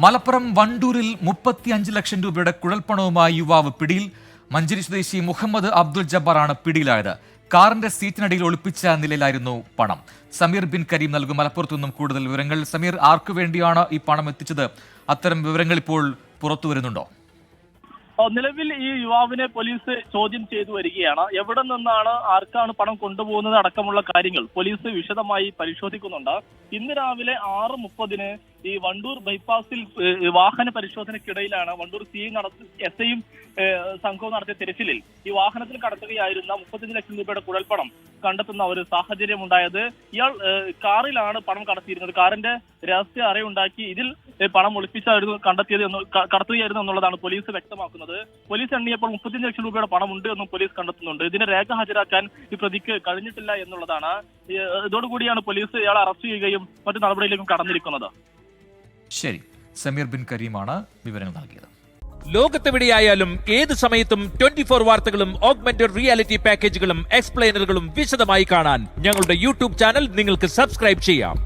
മലപ്പുറം വണ്ടൂരിൽ മുപ്പത്തിയഞ്ച് ലക്ഷം രൂപയുടെ കുഴൽപ്പണവുമായി യുവാവ് പിടിയിൽ. മഞ്ചേരി സ്വദേശി മുഹമ്മദ് അബ്ദുൽ ജബ്ബാറാണ് പിടിയിലായത്. കാറിന്റെ സീറ്റിനടിയിൽ ഒളിപ്പിച്ച നിലയിലായിരുന്നു പണം. സമീർ ബിൻ കരീം നൽകും മലപ്പുറത്തു നിന്നും കൂടുതൽ വിവരങ്ങൾ. സമീർ ആർക്കു വേണ്ടിയാണ് ഈ പണം എത്തിച്ചത്? അത്തരം വിവരങ്ങൾ ഇപ്പോൾ പുറത്തു വരുന്നുണ്ടോ? നിലവിൽ ഈ യുവാവിനെ പോലീസ് ചോദ്യം ചെയ്തു വരികയാണ്. എവിടെ നിന്നാണ് ആർക്കാണ് പണം കൊണ്ടുപോകുന്നത് അടക്കമുള്ള കാര്യങ്ങൾ പോലീസ് വിശദമായി പരിശോധിക്കുന്നുണ്ട്. ഇന്ന് രാവിലെ ആറ് മുപ്പതിന് ഈ വണ്ടൂർ ബൈപ്പാസിൽ വാഹന പരിശോധനയ്ക്കിടയിലാണ് വണ്ടൂർ സി നടത്തി എസ് ഐയും സംഘവും നടത്തിയ തിരച്ചിലിൽ ഈ വാഹനത്തിൽ കടത്തുകയായിരുന്ന മുപ്പത്തഞ്ച് ലക്ഷം രൂപയുടെ കുഴൽപ്പണം കണ്ടെത്തുന്ന ഒരു സാഹചര്യം ഉണ്ടായത് ഇയാൾ കാറിലാണ് പണം കടത്തിയിരുന്നത്. കാറിന്റെ രഹസ്യ അറയുണ്ടാക്കി ഇതിൽ പണം ഒളിപ്പിച്ചായിരുന്നു കണ്ടെത്തിയത് എന്ന് കടത്തുകയായിരുന്നു എന്നുള്ളതാണ് പോലീസ് വ്യക്തമാക്കുന്നത്. പോലീസ് എണ്ണിയപ്പോൾ മുപ്പത്തിയഞ്ച് ലക്ഷം രൂപയുടെ പണം ഉണ്ട് എന്നും പോലീസ് കണ്ടെത്തുന്നുണ്ട്. ഇതിന് രേഖ ഹാജരാക്കാൻ ഈ പ്രതിക്ക് കഴിഞ്ഞിട്ടില്ല എന്നുള്ളതാണ്. ഇതോടുകൂടിയാണ് പോലീസ് ഇയാളെ അറസ്റ്റ് ചെയ്യുകയും മറ്റു നടപടിയിലേക്കും കടന്നിരിക്കുന്നത്. ശരി സമീർ ബിൻ കരീമാണ് വിവരങ്ങൾ നൽകിയത്. ലോകത്തെവിടെയായാലും ഏത് സമയത്തും ട്വന്റി ഫോർ വാർത്തകളും ഓഗ്മെന്റഡ് റിയാലിറ്റി പാക്കേജുകളും എക്സ്പ്ലെയിനറുകളും വിശദമായി കാണാൻ ഞങ്ങളുടെ യൂട്യൂബ് ചാനൽ നിങ്ങൾക്ക് സബ്സ്ക്രൈബ് ചെയ്യാം.